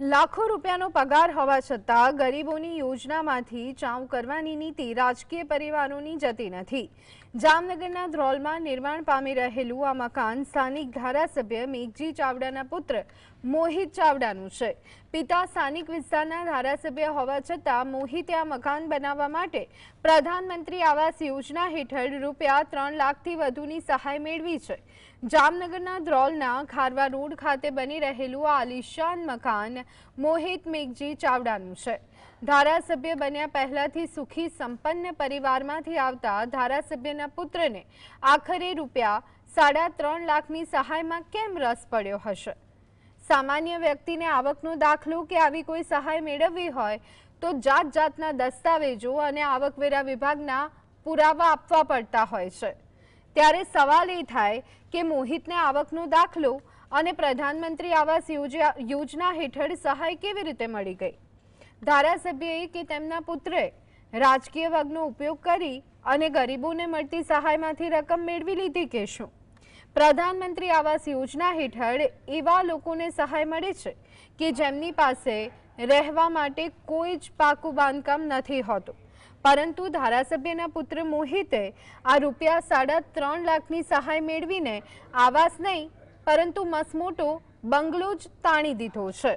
લાખો રૂપિયાનો પગાર હોવા છતાં ગરીબોની યોજનામાંથી ચાઉ કરવાની નીતિ રાજકીય પરિવારોની જતી નથી. જામનગરના ધ્રોલમાં નિર્માણ પામી રહેલું આ મકાન સ્થાનિક ધારાસભ્ય મેઘજી ચાવડાના પુત્ર મોહિત ચાવડાનું છે. પિતા સ્થાનિક વિસ્તારના ધારાસભ્ય હોવા છતાં મોહિતે આ મકાન બનાવવા માટે પ્રધાનમંત્રી આવાસ યોજના હેઠળ રૂપિયા ત્રણ લાખથી વધુની સહાય મેળવી છે. જામનગરના ધ્રોલના ખારવા રોડ ખાતે બની રહેલું આ આલિશાન મકાન મોહિત મેઘજી ચાવડાનું છે. ધારાસભ્ય બન્યા પહેલાથી સુખી સંપન્ન પરિવારમાંથી આવતા ધારાસભ્યના પુત્રને આખરે રૂપિયા સાડા ત્રણ લાખની સહાયમાં કેમ રસ પડ્યો હશે? સામાન્ય વ્યક્તિને આવકનો દાખલો કે આવી કોઈ સહાય મેળવવી હોય તો જાત જાતના દસ્તાવેજો અને આવકવેરા વિભાગના પુરાવા આપવા પડતા હોય છે. ત્યારે સવાલ એ થાય કે મોહિતને આવકનો દાખલો અને પ્રધાનમંત્રી આવાસ યોજા- યોજના હેઠળ સહાય કેવી રીતે મળી ગઈ? ધારાસભ્યએ કે તેમના પુત્રે રાજકીય વર્ગનો ઉપયોગ કરી અને ગરીબોને મળતી સહાયમાંથી રકમ મેળવી લીધી કે શું? પ્રધાનમંત્રી આવાસ યોજના હેઠળ એવા લોકોને સહાય મળે છે કે જેમની પાસે રહેવા માટે કોઈ જ પાકું બાંધકામ નથી હોતું. પરંતુ ધારાસભ્યના પુત્ર મોહિતે આ રૂપિયા સાડા ત્રણ લાખની સહાય મેળવીને આવાસ નહીં, પરંતુ મસમોટો બંગલો જ તાણી દીધો છે.